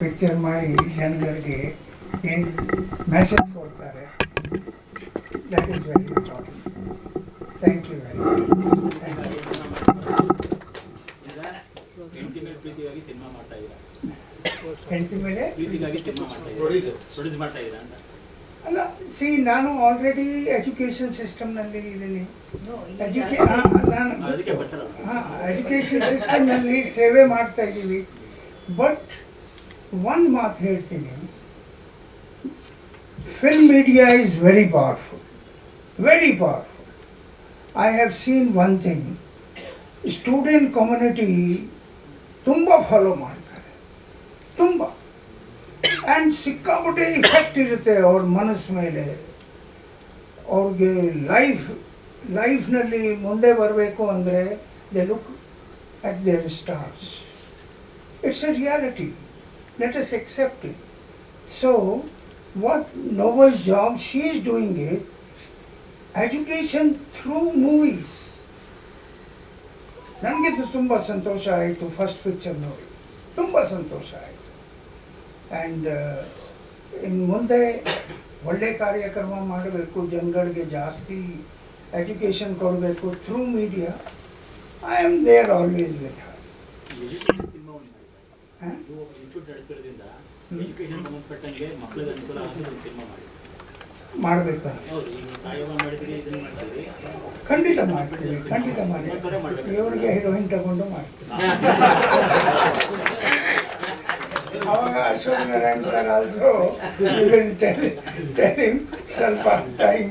Picture ಮಾಡಿ ಜನಗಳಿಗೆ ಏನು ಮೆಸೇಜ್ ಕೊಡ್ತಾರೆ that is very important thank you very ಹೆಂಡತಿ ಮೇಲೆ ಪ್ರೀತಿಗಾಗಿ ಸಿನಿಮಾ ಮಾಡ್ತಾ ಇದ್ದೀರಾ ಹೆಂಡತಿ ಮೇಲೆ ಪ್ರೀತಿಗಾಗಿ ಸಿನಿಮಾ ಮಾಡ್ತಾ ಇದ್ದೀರಾ ಪ್ರೊಡ್ಯೂಸ್ ಮಾಡ್ತಾ ಇದ್ದೀರಾ ಅಲ್ಲ ಸಿ ನಾನು ಆಲ್ರೆಡಿ ಎಜುಕೇಷನ್ ಸಿಸ್ಟಮ್ನಲ್ಲಿ ಇದ್ದೀನಿ ನಾನು ಎಜುಕೇಷನ್ ಸಿಸ್ಟಮ್ನಲ್ಲಿ ಸೇವೆ ಮಾಡ್ತಾ ಇದ್ದೀವಿ. ಬಟ್ ಒಂದು ಮಾತು ಹೇಳ್ತೀನಿ film media is very powerful very powerful I have seen one thing student community ತುಂಬ ಫಾಲೋ ಮಾಡ್ತಾರೆ ತುಂಬ ಆ್ಯಂಡ್ ಸಿಕ್ಕಾಪಟ್ಟೆ ಇಫೆಕ್ಟ್ ಇರುತ್ತೆ ಅವ್ರ ಮನಸ್ಸು ಮೇಲೆ ಅವ್ರಿಗೆ ಲೈಫ್ ಲೈಫ್ನಲ್ಲಿ ಮುಂದೆ ಬರಬೇಕು ಅಂದರೆ they look at their stars it's a reality let us accept it. So, what noble job she is doing it, education through movies. ನನಗೆ ತುಂಬ ಸಂತೋಷ ಆಯಿತು ಫಸ್ಟ್ ಪಿಕ್ಚರ್ ನೋಡಿ ತುಂಬ ಸಂತೋಷ ಆಯಿತು ಆ್ಯಂಡ್ ಇನ್ನು ಮುಂದೆ ಒಳ್ಳೆ ಕಾರ್ಯಕ್ರಮ ಮಾಡಬೇಕು ಜನಗಳಿಗೆ ಜಾಸ್ತಿ ಎಜುಕೇಷನ್ ಕೊಡಬೇಕು through media I am there always with her ಮಾಡಬೇಕು? ಖಂಡಿತ ಮಾಡ್ತೀವಿ ಖಂಡಿತ ಮಾಡಿ. ಇವರಿಗೆ ಹೀರೋಯಿನ್ ತಗೊಂಡು ಮಾಡ್ತೀವಿ. ಅವಾಗ ಅಶೋಕ್ ನಾರಾಯಣ್ ಸರ್ ಆಲ್ಸೋ ಸ್ವಲ್ಪ ಟೈಮ್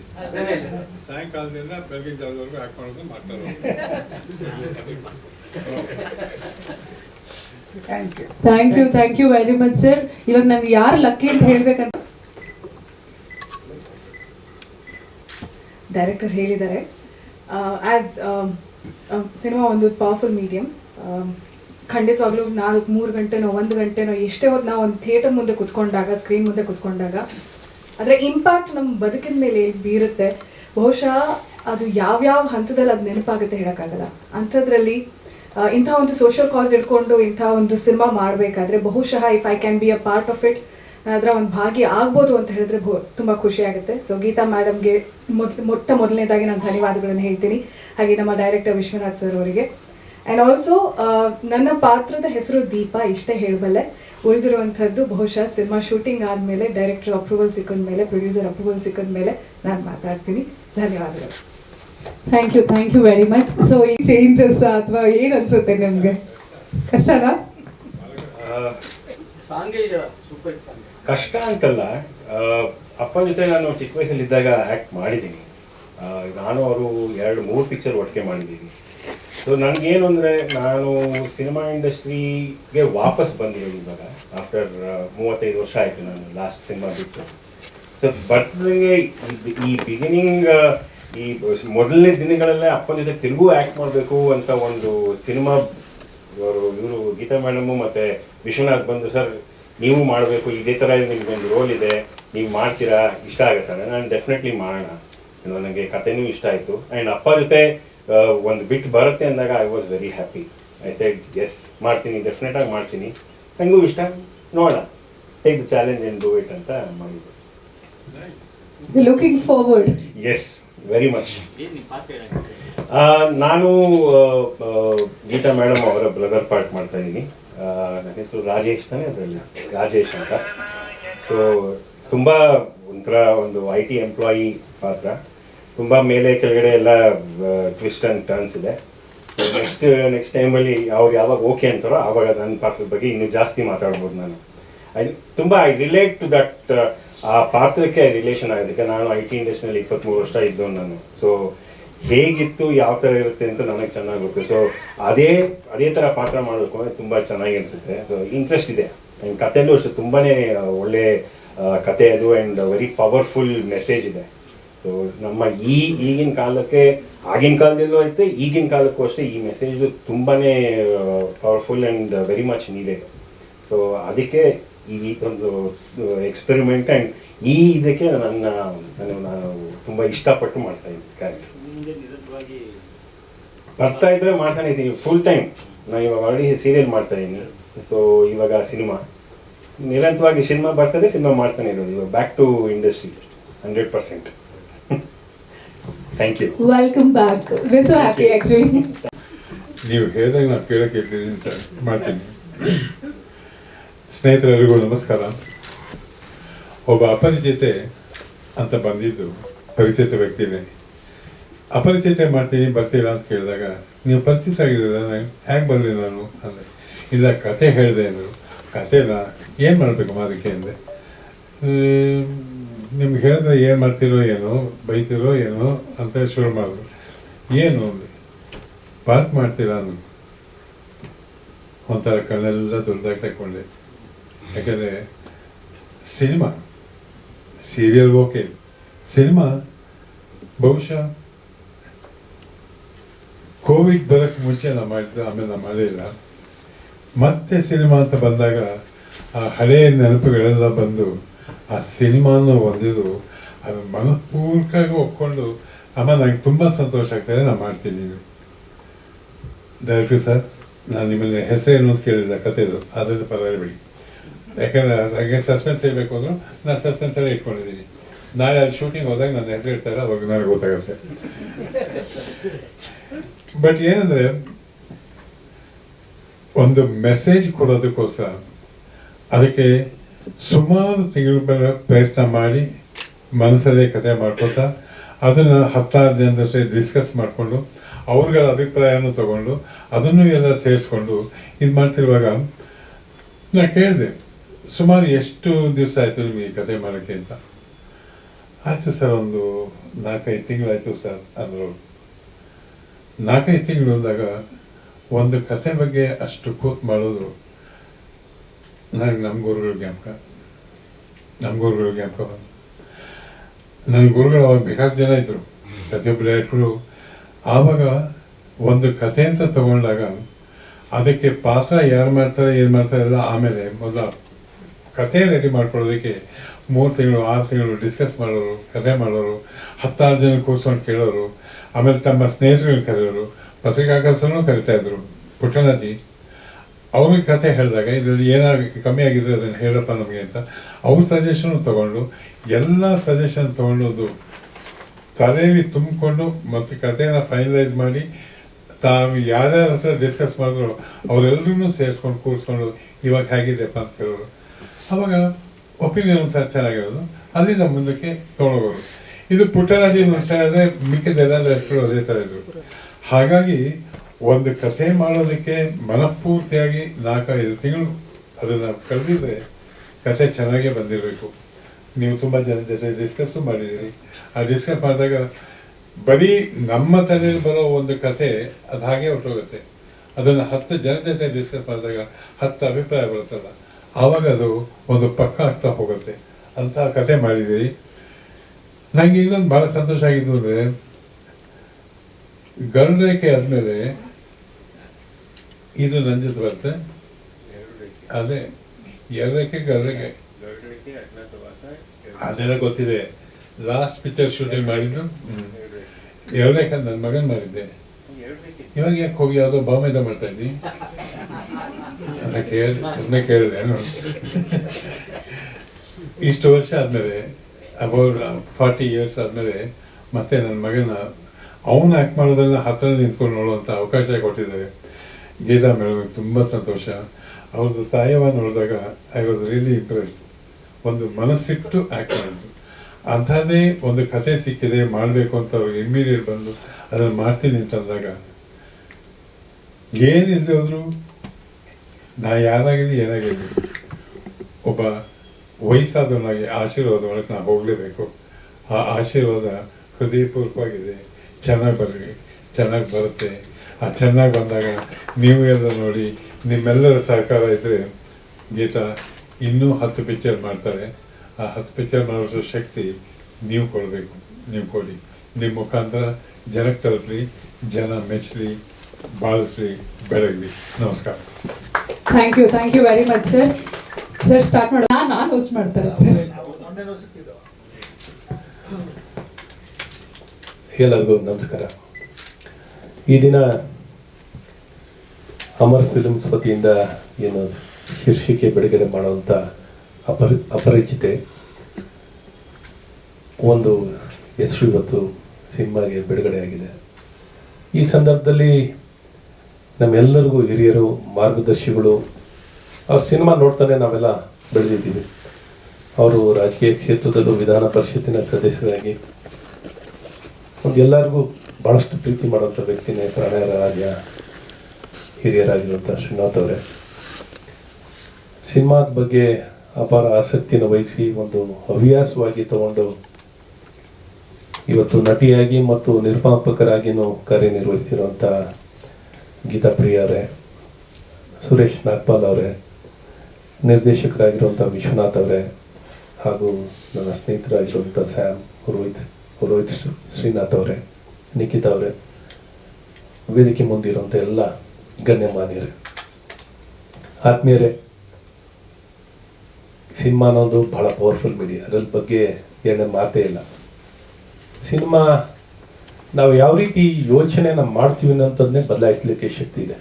ಸಾಯಂಕಾಲದಿಂದ ಬೆಳಗಿನ ಜಾವದವರೆಗೂ ಹಾಕೊಳ್ಳೋದು ಮಾಡೋದು ಮಾಡ್ತಾರೆ thank you thank you thank you very much sir ಇವಾಗ ನನ್ಗೆ ಯಾರು ಲಕ್ಕಿ ಅಂತ ಹೇಳ್ಬೇಕಂತ ಡೈರೆಕ್ಟರ್ ಹೇಳಿದ್ದಾರೆ. ಆಸ್ ಸಿನಿಮಾ ಒಂದು ಪವರ್ಫುಲ್ ಮೀಡಿಯಂ ಖಂಡಿತವಾಗ್ಲೂ ನಾಲ್ಕು ಮೂರು ಗಂಟೆನೋ ಒಂದು ಗಂಟೆನೋ ಎಷ್ಟೇ ಹೊತ್ತು ನಾವು ಒಂದು ಥಿಯೇಟರ್ ಮುಂದೆ ಕುತ್ಕೊಂಡಾಗ ಸ್ಕ್ರೀನ್ ಮುಂದೆ ಕುತ್ಕೊಂಡಾಗ ಅದರ ಇಂಪ್ಯಾಕ್ಟ್ ನಮ್ಮ ಬದುಕಿನ ಮೇಲೆ ಬೀರುತ್ತೆ? ಬಹುಶಃ ಅದು ಯಾವ್ಯಾವ ಹಂತದಲ್ಲಿ ಅದು ನೆನಪಾಗುತ್ತೆ ಹೇಳೋಕ್ಕಾಗಲ್ಲ. ಅಂಥದ್ರಲ್ಲಿ ಇಂಥ ಒಂದು ಸೋಷಿಯಲ್ ಕಾಸ್ ಇಟ್ಕೊಂಡು ಇಂಥ ಒಂದು ಸಿನಿಮಾ ಮಾಡಬೇಕಾದ್ರೆ ಬಹುಶಃ if I can be a part of it ಅದರ ಒಂದು ಭಾಗಿ ಆಗ್ಬೋದು ಅಂತ ಹೇಳಿದ್ರೆ ತುಂಬ ಖುಷಿ ಆಗುತ್ತೆ. ಸೊ ಗೀತಾ ಮೇಡಮ್ಗೆ ಮೊದ್, ಮೊಟ್ಟ ಮೊದಲನೇದಾಗಿ ನಾನು ಧನ್ಯವಾದಗಳನ್ನು ಹೇಳ್ತೀನಿ. ಹಾಗೆ ನಮ್ಮ ಡೈರೆಕ್ಟರ್ ವಿಶ್ವನಾಥ್ ಸರ್ ಅವರಿಗೆ. ಆ್ಯಂಡ್ ಆಲ್ಸೋ ನನ್ನ ಪಾತ್ರದ ಹೆಸರು ದೀಪ, ಇಷ್ಟೇ ಹೇಳಬಲ್ಲೆ. ಉಳಿದಿರುವಂಥದ್ದು ಬಹುಶಃ ಸಿನಿಮಾ ಶೂಟಿಂಗ್ ಆದಮೇಲೆ ಡೈರೆಕ್ಟರ್ ಅಪ್ರೂವಲ್ ಸಿಕ್ಕಿದ ಮೇಲೆ ಪ್ರೊಡ್ಯೂಸರ್ ಅಪ್ರೂವಲ್ ಸಿಕ್ಕಿದ ಮೇಲೆ ನಾನು ಮಾತಾಡ್ತೀನಿ. ಧನ್ಯವಾದಗಳು. Thank you thank you very much so ಈ ಚೇಂಜಸ್ ಅಥವಾ ಏನ್ ಅನ್ಸುತ್ತೆ ನಿಮಗೆ? ಕಷ್ಟನಾ? ಕಷ್ಟ ಅಂತಲ್ಲ ಅಪ್ಪ ಅಪ್ಪನ ಜೊತೆ ನಾನು ಚಿಕ್ಕ ವಯಸ್ಸಲ್ಲಿ ಇದ್ದಾಗ ಆ್ಯಕ್ಟ್ ಮಾಡಿದ್ದೀನಿ ನಾನು ಅವರು ಎರಡು ಮೂರು ಪಿಕ್ಚರ್ ಒಟ್ಟಿಗೆ ಮಾಡಿದ್ದೀನಿ. ಸೊ ನನಗೇನು ಅಂದರೆ ನಾನು ಸಿನಿಮಾ ಇಂಡಸ್ಟ್ರಿಗೆ ವಾಪಸ್ ಬಂದಿರೋದು ಇವಾಗ ಆಫ್ಟರ್ ಮೂವತ್ತೈದು ವರ್ಷ ಆಯಿತು ನಾನು ಲಾಸ್ಟ್ ಸಿನಿಮಾ ಬಿಟ್ಟು. ಸೊ ಬರ್ತದಂಗೆ ಈ- ಬಿಗಿನಿಂಗ್ ಈ ಮೊದಲನೇ ದಿನಗಳಲ್ಲೇ ಅಪ್ಪನ ಜೊತೆ ತಿರುಗು ಆ್ಯಕ್ಟ್ ಮಾಡಬೇಕು ಅಂತ ಒಂದು ಸಿನಿಮಾ ಇವರು ಇವರು ಗೀತಾ ಮೇಡಮು ಮತ್ತು ವಿಶ್ವನಾಥ್ ಬಂದು, ಸರ್, ನೀವು ಮಾಡಬೇಕು, ಇದೇ ಥರ ನಿಮಗೆ ಒಂದು ರೋಲ್ ಇದೆ, ನೀವು ಮಾಡ್ತೀರಾ, ಇಷ್ಟ ಆಗುತ್ತಲ್ಲ? ನಾನು ಡೆಫಿನೆಟ್ಲಿ ಮಾಡೋಣ. ನನಗೆ ಕಥೆನೂ ಇಷ್ಟ ಆಯಿತು. ಆ್ಯಂಡ್ ಅಪ್ಪ ಜೊತೆ ಒಂದು ಬಿಟ್ ಬರುತ್ತೆ ಅಂದಾಗ I was very happy I said yes ಮಾಡ್ತೀನಿ ಡೆಫಿನೆಟಾಗಿ ಮಾಡ್ತೀನಿ. ನನಗೂ ಇಷ್ಟ? ನೋಡೋಣ. Take the challenge and do it ಅಂತ ಮಾಡಿದ್ದು. Looking forward yes very much ನಾನು ಗೀತಾ ಮೇಡಮ್ ಅವರ ಬ್ರದರ್ ಪಾರ್ಟ್ ಮಾಡ್ತಾ ಇದ್ದೀನಿ. ನನ್ನ ಹೆಸರು ರಾಜೇಶ್ ತಾನೇ ಅದರಲ್ಲಿ. ರಾಜೇಶ್ ಅಂತ. ಸೊ ತುಂಬ ಒಂಥರ ಒಂದು ಐ ಟಿ ಎಂಪ್ಲಾಯಿ ಪಾತ್ರ. ತುಂಬ ಮೇಲೆ ಕೆಳಗಡೆ ಎಲ್ಲ ಟ್ವಿಸ್ಟ್ ಅಂಡ್ ಟರ್ನ್ಸ್ ಇದೆ. ನೆಕ್ಸ್ಟ್ ನೆಕ್ಸ್ಟ್ ಟೈಮಲ್ಲಿ ಅವ್ರು ಯಾವಾಗ ಓಕೆ ಅಂತಾರೋ ಆವಾಗ ನನ್ನ ಪಾತ್ರದ ಬಗ್ಗೆ ಇನ್ನೂ ಜಾಸ್ತಿ ಮಾತಾಡ್ಬೋದು ನಾನು. ಐ ತುಂಬ ಐ ರಿಲೇಟ್ ಟು ದಟ್ ಆ ಪಾತ್ರಕ್ಕೆ ರಿಲೇಷನ್ ಆಗೋದಕ್ಕೆ ನಾನು ಐ ಟಿ ಇಂಡಸ್ಟ್ರಿಯಲ್ಲಿ ಇಪ್ಪತ್ತ್ಮೂರು ವರ್ಷ ಇದ್ದವನು ನಾನು. ಸೊ ಹೇಗಿತ್ತು, ಯಾವ ಥರ ಇರುತ್ತೆ ಅಂತ ನನಗೆ ಚೆನ್ನಾಗಿ ಗೊತ್ತು. ಸೊ ಅದೇ ಅದೇ ಥರ ಪಾತ್ರ ಮಾಡಬೇಕು ಅಂದರೆ ತುಂಬ ಚೆನ್ನಾಗಿ ಅನಿಸುತ್ತೆ. ಸೊ ಇಂಟ್ರೆಸ್ಟ್ ಇದೆ. ಆ್ಯಂಡ್ ಕಥೆಯಲ್ಲೂ ಅಷ್ಟೇ ತುಂಬಾ ಒಳ್ಳೆ ಕತೆ ಅದು ಆ್ಯಂಡ್ ವೆರಿ ಪವರ್ಫುಲ್ ಮೆಸೇಜ್ ಇದೆ. ಸೊ ನಮ್ಮ ಈ ಈಗಿನ ಕಾಲಕ್ಕೆ ಆಗಿನ ಕಾಲದಲ್ಲೂ ಐತೆ ಈಗಿನ ಕಾಲಕ್ಕೂ ಅಷ್ಟೇ ಈ ಮೆಸೇಜ್ ತುಂಬಾ powerful and very much needed so ಅದಕ್ಕೆ ಈ ಒಂದು ಎಕ್ಸ್ಪೆರಿಮೆಂಟ್ ಆ್ಯಂಡ್ ಈ ಇದಕ್ಕೆ ನನ್ನ ನಾನು ನಾನು ತುಂಬ ಇಷ್ಟಪಟ್ಟು ಮಾಡ್ತಾ ಇದ್ದೀನಿ ಕ್ಯಾರೆಕ್ಟರ್ ನಿರಂತರವಾಗಿ ಬರ್ತಾ ಇದ್ರೆ ಮಾಡ್ತಾನೆ ಇದ್ದೀನಿ ಫುಲ್ ಟೈಮ್ ನಾನು ಇವಾಗ ಆಲ್ರೆಡಿ ಸೀರಿಯಲ್ ಮಾಡ್ತಾ ಇದ್ದೀನಿ. ಸೊ ಇವಾಗ ಸಿನಿಮಾ ನಿರಂತರವಾಗಿ ಸಿನಿಮಾ ಬರ್ತದೆ ಸಿನಿಮಾ ಮಾಡ್ತಾನೆ ಇರೋದು. ಇವಾಗ back to industry hundred percent thank you welcome back we so happy actually ನೀವು ಹೇಳಿದಾಗ ನಾನು ಕೇಳಕ್ಕೆ ಇದ್ದೀನಿ ಸರ್. ಮಾಡ್ತೀನಿ. ಸ್ನೇಹಿತರೆಲ್ಲರಿಗೂ ನಮಸ್ಕಾರ. ಒಬ್ಬ ಅಪರಿಚಿತೆ ಅಂತ ಬಂದಿದ್ದು ಪರಿಚಿತ ವ್ಯಕ್ತಿನೇ. ಅಪರಿಚಿತ ಮಾಡ್ತೀನಿ ಬರ್ತೀರಾ ಅಂತ ಕೇಳಿದಾಗ ನೀವು ಪರಿಚಿತ ಆಗಿದ್ದೀರ? ನಾನು ಹೇಗೆ ಬರಲಿ ನಾನು? ಅಂದೆ. ಇಲ್ಲ ಕತೆ ಹೇಳಿದೆ ಅಂದರು. ಕತೆನ ಏನು ಮಾಡಬೇಕಮ್ಮ ಅದಕ್ಕೆ ಅಂದೆ. ನಿಮ್ಗೆ ಹೇಳಿದ್ರೆ ಏನು ಮಾಡ್ತಿರೋ ಏನೋ, ಬೈತಿರೋ ಏನೋ ಅಂತ ಶುರು ಮಾಡಿದ್ರು ಏನು? ಪಾರ್ಕ್ ಮಾಡ್ತೀರಾ ಅಂದ್ರು ಒಂಥರ ಕಣ್ಣೆಲ್ಲ ದೊಡ್ಡದಾಗಿ ತಗೊಂಡೆ ಯಾಕಂದರೆ ಸಿನಿಮಾ ಸೀರಿಯಲ್ ಓಕೆ ಸಿನಿಮಾ, ಬಹುಶಃ ಕೋವಿಡ್ ಬರೋಕ್ಕೆ ಮುಂಚೆ ನಾನು ಮಾಡಿದ್ದೆ ಆಮೇಲೆ ನಾನು ಮಾಡಲಿಲ್ಲ. ಮತ್ತೆ ಸಿನಿಮಾ ಅಂತ ಬಂದಾಗ ಆ ಹಳೆಯ ನೆನಪುಗಳೆಲ್ಲ ಬಂದು ಆ ಸಿನಿಮಾ ಅನ್ನೋ ಒಂದಿದು ಅದು ಮನಪೂರ್ವಕವಾಗಿ ಒಪ್ಕೊಂಡು, ಅಮ್ಮ ನನಗೆ ತುಂಬ ಸಂತೋಷ ಆಗ್ತದೆ ನಾನು ಮಾಡ್ತೀನಿ ಡೈರೆಕ್ಟರ್ ಸರ್, ನಾನು ನಿಮ್ಮಲ್ಲಿ ಹೆಸರೇನು ಅಂತ ಕೇಳಿಲ್ಲ ಕತೆದು ಅದನ್ನು ಪರವಾಗಿಬೇಡಿ ಯಾಕಂದರೆ ನನಗೆ ಸಸ್ಪೆನ್ಸ್ ಇರಬೇಕು ಅಂದ್ರು, ನಾನು ಸಸ್ಪೆನ್ಸಲ್ಲೇ ಇಟ್ಕೊಂಡಿದ್ದೀನಿ ನಾಳೆ ಅಲ್ಲಿ ಶೂಟಿಂಗ್ ಹೋದಾಗ ನನ್ನ ಹೆಸರು ಇರ್ತಾರೆ ಅವಾಗ ನನಗೆ ಗೊತ್ತಾಗುತ್ತೆ. ಬಟ್ ಏನಂದ್ರೆ, ಒಂದು ಮೆಸೇಜ್ ಕೊಡೋದಕ್ಕೋಸ್ಕರ, ಅದಕ್ಕೆ ಸುಮಾರು ತಿಂಗಳು ಬರ ಪ್ರಯತ್ನ ಮಾಡಿ ಮನಸ್ಸಲ್ಲೇ ಕತೆ ಮಾಡ್ಕೊತಾ ಅದನ್ನು ಹತ್ತಾರು ಜನರ ಡಿಸ್ಕಸ್ ಮಾಡಿಕೊಂಡು, ಅವ್ರಗಳ ಅಭಿಪ್ರಾಯನೂ ತಗೊಂಡು, ಅದನ್ನು ಎಲ್ಲ ಸೇರಿಸ್ಕೊಂಡು ಇದು ಮಾಡ್ತಿರುವಾಗ ನಾ ಕೇಳಿದೆ, ಸುಮಾರು ಎಷ್ಟು ದಿವಸ ಆಯಿತು ನಿಮಗೆ ಕತೆ ಮಾಡೋಕ್ಕೆ ಅಂತ. ಆಯಿತು ಸರ್, ಒಂದು ನಾಲ್ಕೈದು ತಿಂಗಳಾಯಿತು ಸರ್, ಅಂದರು. ನಾಲ್ಕೈದು ತಿಂಗಳು ಅಂದಾಗ ಒಂದು ಕತೆ ಬಗ್ಗೆ ಅಷ್ಟು ಕೂತ್ ಮಾಡೋದು ನನಗೆ ನಮ್ಮ ಗುರುಗಳ ಜ್ಞಾಪಕ. ನಮ್ಮ ಗುರುಗಳ ಜ್ಞಾಪಕ ನನ್ನ ಗುರುಗಳು ಅವಾಗ ಬೇಕಾಷ್ಟು ಜನ ಇದ್ರು. ಪ್ರತಿಯೊಬ್ಬ ಡೈರೆಕ್ಟ್ರು ಆವಾಗ ಒಂದು ಕತೆ ಅಂತ ತಗೊಂಡಾಗ ಅದಕ್ಕೆ ಪಾತ್ರ ಯಾರು ಮಾಡ್ತಾರೆ, ಏನು ಮಾಡ್ತಾರೆ ಎಲ್ಲ ಆಮೇಲೆ ಮೊದಲ ಕತೆ ರೆಡಿ ಮಾಡ್ಕೊಳ್ಳೋದಕ್ಕೆ ಮೂರು ತಿಂಗಳು, ಆರು ತಿಂಗಳು ಡಿಸ್ಕಸ್ ಮಾಡೋರು, ಕತೆ ಮಾಡೋರು, ಹತ್ತಾರು ಜನ ಕೂರ್ಸ್ಕೊಂಡು ಕೇಳೋರು, ಆಮೇಲೆ ತಮ್ಮ ಸ್ನೇಹಿತರುಗಳು ಕರೆಯೋರು ಪತ್ರಿಕಾಕರ್ಸನ್ನು ಕರಿತಾ ಇದ್ರು. ಪುಟ್ಟಣಜಿ ಅವ್ರಿಗೆ ಕತೆ ಹೇಳಿದಾಗ, ಇದರಲ್ಲಿ ಏನಾಗ ಕಮ್ಮಿ ಆಗಿದ್ರೆ ಅದನ್ನು ಹೇಳಪ್ಪ ನಮಗೆ ಅಂತ, ಅವ್ರ ಸಜೆಷನ್ ತಗೊಂಡು, ಎಲ್ಲ ಸಜೆಷನ್ ತಗೊಂಡು ತಲೆಯಲ್ಲಿ ತುಂಬಿಕೊಂಡು ಮತ್ತು ಕಥೆನ ಫೈನಲೈಸ್ ಮಾಡಿ, ತಾವು ಯಾರ್ಯಾರ ಹತ್ರ ಡಿಸ್ಕಸ್ ಮಾಡಿದ್ರು ಅವರೆಲ್ಲರೂ ಸೇರಿಸ್ಕೊಂಡು ಕೂರಿಸ್ಕೊಂಡು ಇವಾಗ ಹೇಗಿದೆಪ್ಪ ಅಂತ ಕೇಳೋರು. ಅವಾಗ ಒಪಿನಿಯನ್ ಒಂಥರ ಚೆನ್ನಾಗಿರೋದು. ಅಲ್ಲಿಂದ ಮುಂದಕ್ಕೆ ತೊಗೊಂಡೋಗೋರು ಇದು ಪುಟ್ಟರಾಜಿ ಹೇಳಿದ್ರೆ ಮಿಕ್ಕಿದೆಲ್ಲ ಡೈರೆಕ್ಟರು ಅದೇ ಥರ ಇದ್ರು. ಹಾಗಾಗಿ ಒಂದು ಕಥೆ ಮಾಡೋದಕ್ಕೆ ಮನಪೂರ್ತಿಯಾಗಿ ನಾಲ್ಕೈದು ತಿಂಗಳು ಅದನ್ನು ಕಳೆದಿದ್ರೆ ಕತೆ ಚೆನ್ನಾಗೇ ಬಂದಿರಬೇಕು. ನೀವು ತುಂಬ ಜನ ಜೊತೆ ಡಿಸ್ಕಸ್ಸು ಮಾಡಿದ್ದೀರಿ. ಆ ಡಿಸ್ಕಸ್ ಮಾಡಿದಾಗ ಬರೀ ನಮ್ಮ ತಲೆಯಲ್ಲಿ ಬರೋ ಒಂದು ಕತೆ ಅದು ಹಾಗೆ ಹೊರಟೋಗುತ್ತೆ. ಅದನ್ನು ಹತ್ತು ಜನ ಜೊತೆ ಡಿಸ್ಕಸ್ ಮಾಡಿದಾಗ ಹತ್ತು ಅಭಿಪ್ರಾಯ ಬರುತ್ತಲ್ಲ. ಆವಾಗ ಅದು ಒಂದು ಪಕ್ಕ ಆಗ್ತಾ ಹೋಗುತ್ತೆ. ಅಂತ ಕತೆ ಮಾಡಿದ್ದೀರಿ. ನನಗೆ ಇನ್ನೊಂದು ಭಾಳ ಸಂತೋಷ ಆಗಿದ್ದು ಅಂದರೆ ಗರುಡರೇಖೆ ಆದಮೇಲೆ ಇದು ರಂಜಿತ್ ಜೊತೆ ಬರುತ್ತೆ. ಅದೇ, ಎರಡಕ್ಕೆ ಗರುಡರೇಖೆ ಅದೆಲ್ಲ ಗೊತ್ತಿದೆ. ಲಾಸ್ಟ್ ಪಿಕ್ಚರ್ ಶೂಟಿಂಗ್ ಮಾಡಿದ್ದು. ಎರಡಕ್ಕೆ ನನ್ನ ಮಗನ್ ಮಾಡಿದ್ದೆ. ಇವಾಗ ಯಾಕೆ ಹೋಗಿ ಯಾವುದೋ ಬಾಂಬೆದ ಮಾಡ್ತಾ ಇದ್ದಿ? ಅದನ್ನೇ ಕೇಳಿದೆ. ಏನು ಇಷ್ಟು ವರ್ಷ ಆದಮೇಲೆ ಅಬೌಟ್ ಫಾರ್ಟಿ ಇಯರ್ಸ್ ಆದಮೇಲೆ ಮತ್ತೆ ನನ್ನ ಮಗನ ಅವನು ಆ್ಯಕ್ಟ್ ಮಾಡೋದನ್ನ ಹತ್ತಿರ ನಿಂತ್ಕೊಂಡು ನೋಡುವಂಥ ಅವಕಾಶ ಕೊಟ್ಟಿದ್ದಾರೆ. ಗೀತಾ ಮೇಡಮ್ ತುಂಬ ಸಂತೋಷ. ಅವ್ರದ್ದು ತಾಯವ ನೋಡಿದಾಗ ಐ ವಾಸ್ ರಿಯಲಿ ಇಂಪ್ರೆಸ್ಡ್ ಒಂದು ಮನಸ್ಸಿಟ್ಟು ಆ್ಯಕ್ಟ್ ಮಾಡಿದ್ರು. ಅಂಥದ್ದೇ ಒಂದು ಕತೆ ಸಿಕ್ಕಿದೆ, ಮಾಡಬೇಕು ಅಂತ ಅವ್ರಿಗೆ ಇಮ್ಮಿಡಿಯೇಟ್ ಬಂದು ಅದನ್ನು ಮಾಡ್ತೀನಿ ಅಂತಂದಾಗ ಏನಿಲ್ಲದೆ ಹೋದ್ರು? ನಾ ಯಾರಾಗಲಿ ಏನಾಗಿರಲಿ ಒಬ್ಬ ವಯಸ್ಸಾದವನಾಗಿ ಆಶೀರ್ವಾದ ಒಳಗೆ ನಾ ಹೋಗಲೇಬೇಕು. ಆ ಆಶೀರ್ವಾದ ಹೃದಯಪೂರ್ವಕವಾಗಿದೆ. ಚೆನ್ನಾಗಿ ಬರಲಿ ಚೆನ್ನಾಗಿ ಬರುತ್ತೆ. ಆ ಚೆನ್ನಾಗಿ ಬಂದಾಗ ನೀವು ಎಲ್ಲ ನೋಡಿ ನಿಮ್ಮೆಲ್ಲರ ಸಹಕಾರ ಇದ್ದರೆ ಗೀತಾ ಇನ್ನೂ ಹತ್ತು ಪಿಕ್ಚರ್ ಮಾಡ್ತಾರೆ. ಆ ಹತ್ತು ಪಿಕ್ಚರ್ ಮಾಡಿಸೋ ಶಕ್ತಿ ನೀವು ಕೊಡಬೇಕು. ನೀವು ಕೊಡಿ. ನಿಮ್ಮ ಮುಖಾಂತರ ಜನಕ್ಕೆ ತಲುಪಲಿ ಜನ ಮೆಚ್ಚಲಿ ಬಾಳಿಸ್ಲಿ ಬೆಳಗಲಿ. ನಮಸ್ಕಾರ. Thank you thank you very much sir sir start ಮಾಡೋ. ನಾನು ನಾನು ಹೋಸ್ಟ್ ಮಾಡ್ತಾರೆ ಸರ್ ಎಲ್ಲರಿಗೂ ನಮಸ್ಕಾರ. ಈ ದಿನ ಅಮರ್ ಫಿಲ್ಮ್ಸ್ ವತಿಯಿಂದ ಏನು ಶೀರ್ಷಿಕೆ ಬಿಡುಗಡೆ ಮಾಡುವಂಥ ಅಪರಿ ಅಪರಿಚಿತೆ. ಒಂದು ಹೆಸರು ಇವತ್ತು ಸಿನಿಮಾಗೆ ಬಿಡುಗಡೆಯಾಗಿದೆ ಈ ಸಂದರ್ಭದಲ್ಲಿ ನಮ್ಮೆಲ್ಲರಿಗೂ ಹಿರಿಯರು, ಮಾರ್ಗದರ್ಶಿಗಳು, ಅವ್ರ ಸಿನಿಮಾ ನೋಡ್ತಾನೆ ನಾವೆಲ್ಲ ಬೆಳೆದಿದ್ದೀವಿ. ಅವರು ರಾಜಕೀಯ ಕ್ಷೇತ್ರದಲ್ಲೂ ವಿಧಾನ ಪರಿಷತ್ತಿನ ಸದಸ್ಯರಾಗಿ ಒಂದು ಎಲ್ಲರಿಗೂ ಭಾಳಷ್ಟು ಪ್ರೀತಿ ಮಾಡುವಂಥ ವ್ಯಕ್ತಿನೇ ಪ್ರಣಯ ರಾಜ್ಯ ಹಿರಿಯರಾಗಿರುವಂಥ ಶ್ರೀನಾಥ್ ಅವರೇ. ಸಿನಿಮಾದ ಬಗ್ಗೆ ಅಪಾರ ಆಸಕ್ತಿಯನ್ನು ವಹಿಸಿ, ಒಂದು ಹವ್ಯಾಸವಾಗಿ ತಗೊಂಡು ಇವತ್ತು ನಟಿಯಾಗಿ ಮತ್ತು ನಿರ್ಮಾಪಕರಾಗಿಯೂ ಕಾರ್ಯನಿರ್ವಹಿಸಿರುವಂಥ ಗೀತಾ ಪ್ರಿಯ ಅವರೇ, ಸುರೇಶ್ ನಾಗ್ಪಾಲ್ ಅವರೇ ನಿರ್ದೇಶಕರಾಗಿರುವಂಥ ವಿಶ್ವನಾಥ್ ಅವರೇ, ಹಾಗೂ ನನ್ನ ಸ್ನೇಹಿತರಾಗಿರುವಂಥ ಸ್ಯಾಮ್ ರೋಹಿತ್ ರೋಹಿತ್ ಶ್ರೀ- ಶ್ರೀನಾಥ್ ಅವರೇ. ನಿಖಿತಾ ಅವರೇ ವೇದಿಕೆ ಮುಂದಿರುವಂಥ ಎಲ್ಲ ಗಣ್ಯಮಾನ್ಯರೇ. ಆತ್ಮೀಯರೇ, ಸಿನಿಮಾ ಅನ್ನೋದು ಬಹಳ ಪವರ್ಫುಲ್ ಮೀಡಿಯಾ ಅದ್ರ ಬಗ್ಗೆ ಏನೇ ಮಾತೇ ಇಲ್ಲ. ಸಿನಿಮಾ, ನಾವು ಯಾವ ರೀತಿ ಯೋಚನೆನ ಮಾಡ್ತೀವಿ ಅನ್ನೋಂಥದ್ದನ್ನೇ ಬದಲಾಯಿಸಲಿಕ್ಕೆ ಶಕ್ತಿ ಇದೆ.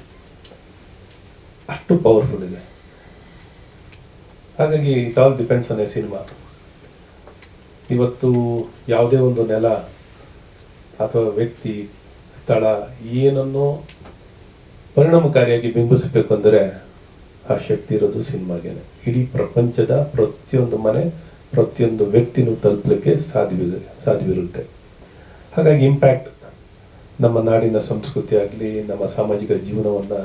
ಅಷ್ಟು ಪವರ್ಫುಲ್ ಇದೆ. ಹಾಗಾಗಿ it all depends a cinema ಇವತ್ತು ಯಾವುದೇ ಒಂದು ನೆಲ ಅಥವಾ ವ್ಯಕ್ತಿ, ಸ್ಥಳ ಏನನ್ನು ಪರಿಣಾಮಕಾರಿಯಾಗಿ ಬಿಂಬಿಸಬೇಕು ಅಂದರೆ ಆ ಶಕ್ತಿ ಇರೋದು ಸಿನಿಮಾಗೇನೆ. ಇಡೀ ಪ್ರಪಂಚದ ಪ್ರತಿಯೊಂದು ಮನೆ, ಪ್ರತಿಯೊಂದು ವ್ಯಕ್ತಿನೂ ತಲುಪಲಿಕ್ಕೆ ಸಾಧ್ಯವಿದೆ, ಸಾಧ್ಯವಿರುತ್ತೆ. ಹಾಗಾಗಿ ಇಂಪ್ಯಾಕ್ಟ್ ನಮ್ಮ ನಾಡಿನ ಸಂಸ್ಕೃತಿ ಆಗಲಿ, ನಮ್ಮ ಸಾಮಾಜಿಕ ಜೀವನವನ್ನು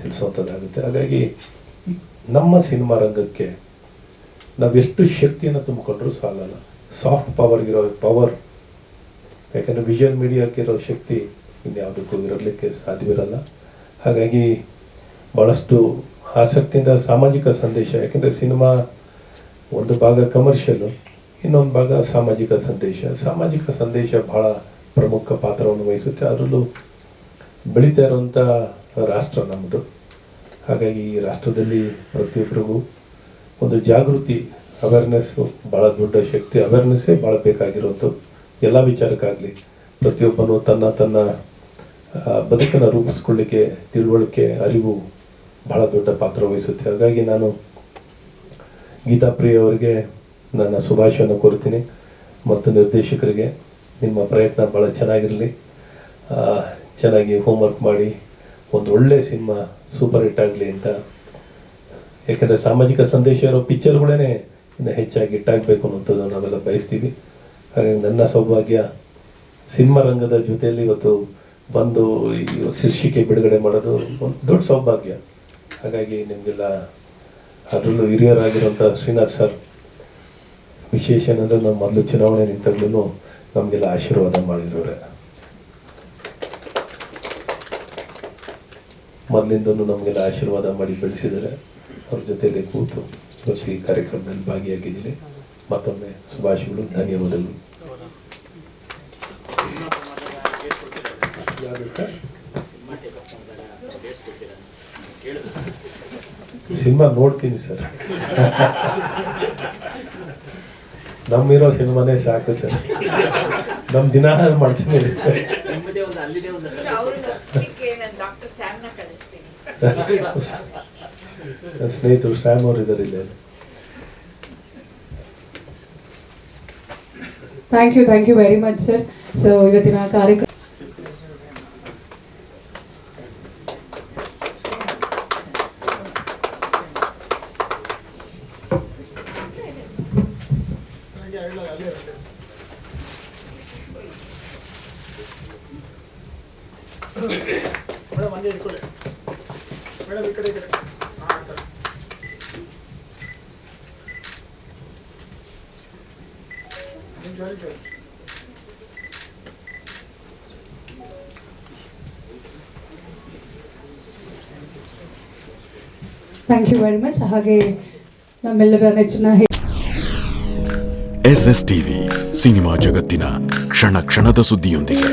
ತಿಳಿಸುವಂಥದ್ದಾಗುತ್ತೆ ಹಾಗಾಗಿ ನಮ್ಮ ಸಿನಿಮಾ ರಂಗಕ್ಕೆ ನಾವೆಷ್ಟು ಶಕ್ತಿಯನ್ನು ತುಂಬಿಕೊಂಡ್ರೂ ಸಾಲಲ್ಲ. ಸಾಫ್ಟ್ ಪವರ್ಗಿರೋ ಪವರ್ ಯಾಕಂದರೆ ಮೀಡಿಯಾಕ್ಕೆ ಇರೋ ಶಕ್ತಿ ಇನ್ಯಾವುದಕ್ಕೂ ಇರಲಿಕ್ಕೆ ಸಾಧ್ಯವಿರಲ್ಲ. ಹಾಗಾಗಿ ಭಾಳಷ್ಟು ಆಸಕ್ತಿಯಿಂದ ಸಾಮಾಜಿಕ ಸಂದೇಶ, ಯಾಕೆಂದರೆ ಸಿನಿಮಾ ಒಂದು ಭಾಗ ಕಮರ್ಷಿಯಲ್ಲು ಇನ್ನೊಂದು ಭಾಗ ಸಾಮಾಜಿಕ ಸಂದೇಶ. ಸಾಮಾಜಿಕ ಸಂದೇಶ ಬಹಳ ಪ್ರಮುಖ ಪಾತ್ರವನ್ನು ವಹಿಸುತ್ತೆ. ಅದರಲ್ಲೂ ಬೆಳೀತಾ ಇರುವಂಥ ರಾಷ್ಟ್ರ ನಮ್ಮದು ಹಾಗಾಗಿ ಈ ರಾಷ್ಟ್ರದಲ್ಲಿ ಪ್ರತಿಯೊಬ್ಬರಿಗೂ ಒಂದು ಜಾಗೃತಿ ಅವೇರ್ನೆಸ್ಸು ಭಾಳ ದೊಡ್ಡ ಶಕ್ತಿ ಅವೇರ್ನೆಸ್ಸೇ ಭಾಳ ಬೇಕಾಗಿರೋದು. ಎಲ್ಲ ವಿಚಾರಕ್ಕಾಗಲಿ ಪ್ರತಿಯೊಬ್ಬನು ತನ್ನ ತನ್ನ ಬದುಕನ್ನು ರೂಪಿಸ್ಕೊಳ್ಳಿಕ್ಕೆ, ತಿಳುವಳಿಕೆ, ಅರಿವು ಬಹಳ ದೊಡ್ಡ ಪಾತ್ರ ವಹಿಸುತ್ತೆ. ಹಾಗಾಗಿ ನಾನು ಗೀತಾ ಪ್ರಿಯ ಅವರಿಗೆ ನನ್ನ ಶುಭಾಶಯವನ್ನು ಕೋರ್ತೀನಿ ಮತ್ತು ನಿರ್ದೇಶಕರಿಗೆ ನಿಮ್ಮ ಪ್ರಯತ್ನ ಭಾಳ ಚೆನ್ನಾಗಿರಲಿ. ಚೆನ್ನಾಗಿ ಹೋಮ್ವರ್ಕ್ ಮಾಡಿ, ಒಂದು ಒಳ್ಳೆ ಸಿನಿಮಾ ಸೂಪರ್ ಹಿಟ್ ಆಗಲಿ ಅಂತ. ಯಾಕೆಂದರೆ ಸಾಮಾಜಿಕ ಸಂದೇಶ ಇರೋ ಪಿಕ್ಚರ್ಗಳೇ ಇನ್ನು ಹೆಚ್ಚಾಗಿ ಹಿಟ್ಟಾಗಬೇಕು ಅನ್ನೋಂಥದ್ದು ನಾವೆಲ್ಲ ಬಯಸ್ತೀವಿ. ಹಾಗಾಗಿ ನನ್ನ ಸೌಭಾಗ್ಯ ಸಿನಿಮಾ ರಂಗದ ಜೊತೆಯಲ್ಲಿ ಇವತ್ತು ಬಂದು ಈ ಶೀರ್ಷಿಕೆ ಬಿಡುಗಡೆ ಮಾಡೋದು ಒಂದು ದೊಡ್ಡ ಸೌಭಾಗ್ಯ. ಹಾಗಾಗಿ ನಿಮಗೆಲ್ಲ ಅದರಲ್ಲೂ ಹಿರಿಯರಾಗಿರುವಂಥ ಶ್ರೀನಾಥ್ ಸರ್, ವಿಶೇಷ ಏನಂದರೆ ನಮ್ಮ ಮೊದಲು ಚುನಾವಣೆ ನಿಂತಾಗ್ಲೂ ನಮಗೆಲ್ಲ ಆಶೀರ್ವಾದ ಮಾಡಿರೋರೆ. ಮೊದಲಿಂದನೂ ನಮಗೆಲ್ಲ ಆಶೀರ್ವಾದ ಮಾಡಿ ಬೆಳೆಸಿದ್ದಾರೆ. ಅವ್ರ ಜೊತೆಯಲ್ಲಿ ಕೂತು ಇವತ್ತು ಈ ಕಾರ್ಯಕ್ರಮದಲ್ಲಿ ಭಾಗಿಯಾಗಿದ್ದೀನಿ ಮತ್ತೊಮ್ಮೆ ಶುಭಾಶಯಗಳು ಧನ್ಯವಾದಗಳು ಯಾವುದು ಸಿನಿಮಾ ನೋಡ್ತೀನಿ ಸರ್ ನಮ್ಮಿರೋ ಸಿನಿಮಾನೇ ಸಾಕು ಸರ್ ನಮ್ ದಿನ ಮಾಡ್ತೀನಿ ಸ್ನೇಹಿತರು ಸ್ಯಾಮ್ ಅವ್ರು ಇದ್ದಾರೆ ಇಲ್ಲೇ thank you thank you very much sir so ಇವತ್ತಿನ ಕಾರ್ಯಕ್ರಮ ಮೇಡಮ್ ಹಂಗೆ ಇಟ್ಕೊಳ್ಳಿ ಮೇಡಮ್ ಈ ಕಡೆ ಈ ಕಡೆ ಹಾಂ ಆ ಥರ ನಿಮಿಷ ನಿಮಿಷ ಥ್ಯಾಂಕ್ ಯು ವೆರಿ ಮಚ್ ಹಾಗೆ ನಮ್ಮೆಲ್ಲರ ನೆಚ್ಚಿನ ಎಸ್ ಎಸ್ ಟಿವಿ ಸಿನಿಮಾ ಜಗತ್ತಿನ ಕ್ಷಣ ಕ್ಷಣದ ಸುದ್ದಿಯೊಂದಿಗೆ.